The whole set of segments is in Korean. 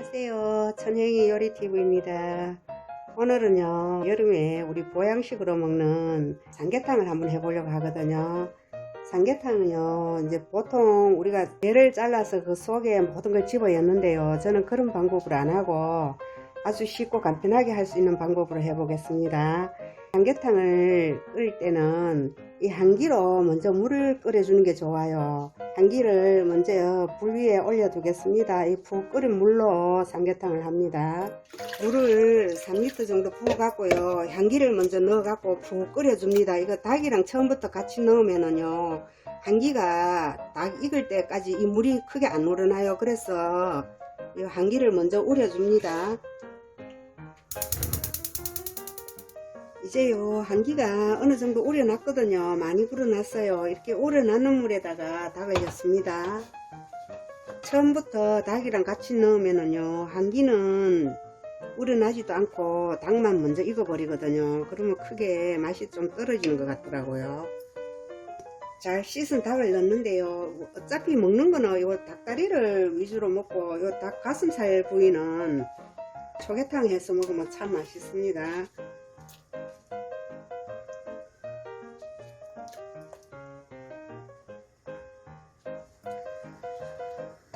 안녕하세요. 천행이 요리TV입니다. 오늘은요, 여름에 우리 보양식으로 먹는 삼계탕을 한번 해보려고 하거든요. 삼계탕은요, 이제 보통 우리가 배를 잘라서 그 속에 모든 걸 집어였는데요. 저는 그런 방법을 안 하고 아주 쉽고 간편하게 할 수 있는 방법으로 해보겠습니다. 삼계탕을 끓일 때는 이 한기로 먼저 물을 끓여주는 게 좋아요. 한기를 먼저 불 위에 올려두겠습니다. 이 푹 끓인 물로 삼계탕을 합니다. 물을 3리터 정도 부어갖고요. 향기를 먼저 넣어갖고 푹 끓여줍니다. 이거 닭이랑 처음부터 같이 넣으면은요. 한기가 닭 익을 때까지 이 물이 크게 안 우러나요. 그래서 이 한기를 먼저 우려줍니다. 이제 요 한기가 어느 정도 우려놨거든요. 많이 불어났어요. 이렇게 우려놨는 물에다가 닭을 넣습니다. 처음부터 닭이랑 같이 넣으면은요 한기는 우려나지도 않고 닭만 먼저 익어버리거든요. 그러면 크게 맛이 좀 떨어지는 것 같더라고요. 잘 씻은 닭을 넣는데요 어차피 먹는 거는 요 닭다리를 위주로 먹고 요 닭 가슴살 부위는 초계탕 해서 먹으면 참 맛있습니다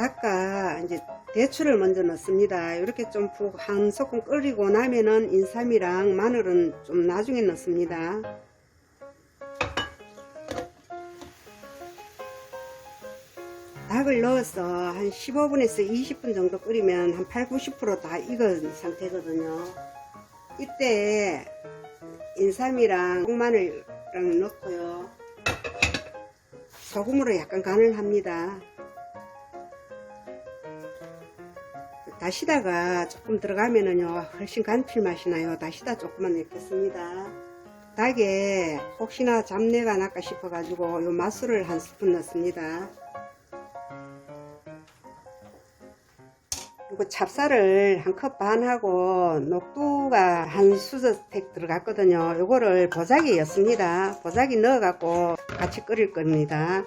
닭과 이제 대추를 먼저 넣습니다. 이렇게 좀 푹 한 소끔 끓이고 나면은 인삼이랑 마늘은 좀 나중에 넣습니다. 닭을 넣어서 한 15분에서 20분 정도 끓이면 한 8, 90%다 익은 상태거든요. 이때 인삼이랑 마늘이랑 넣고요. 소금으로 약간 간을 합니다. 다시다가 조금 들어가면은요 훨씬 감칠맛이 나요. 다시다 조금만 넣겠습니다. 닭에 혹시나 잡내가 날까 싶어 가지고 요 맛술을 한 스푼 넣습니다. 그리고 찹쌀을 한 컵 반하고 녹두가 한 수저택 들어갔거든요. 요거를 보자기에 였습니다. 보자기 넣어 갖고 같이 끓일 겁니다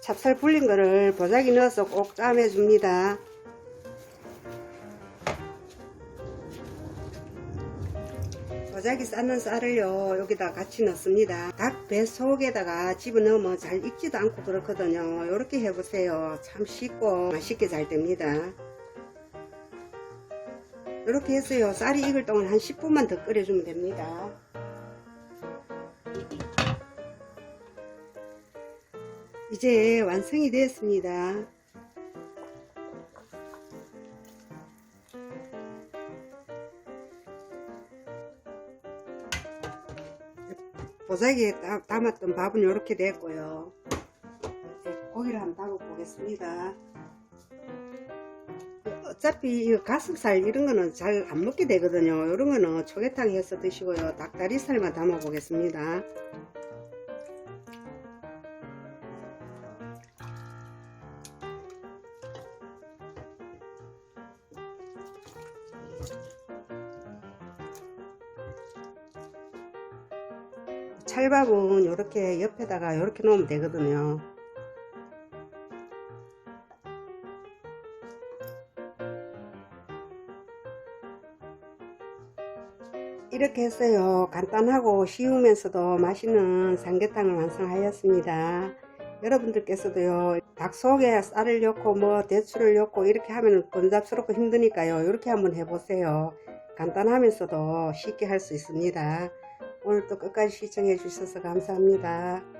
찹쌀 불린 거를 보자기 넣어서 꼭 짜매 줍니다. 보자기 싸는 쌀을요 여기다 같이 넣습니다. 닭 배 속에다가 집어넣으면 잘 익지도 않고 그렇거든요. 이렇게 해보세요. 참 쉽고 맛있게 잘 됩니다. 이렇게 해서요 쌀이 익을 동안 한 10분만 더 끓여주면 됩니다. 이제 완성이 되었습니다. 보자기에 따- 담았던 밥은 이렇게 됐고요. 고기를 한번 담아 보겠습니다. 어차피 이 가슴살 이런 거는 잘 안 먹게 되거든요. 이런 거는 초계탕 해서 드시고요. 닭다리살만 담아 보겠습니다. 찰밥은 이렇게 옆에다가 이렇게 놓으면 되거든요. 이렇게 했어요. 간단하고 쉬우면서도 맛있는 삼계탕을 완성하였습니다. 여러분들께서도요, 닭 속에 쌀을 넣고 뭐 대추를 넣고 이렇게 하면 번잡스럽고 힘드니까요. 이렇게 한번 해보세요. 간단하면서도 쉽게 할 수 있습니다. 오늘도 끝까지 시청해 주셔서 감사합니다.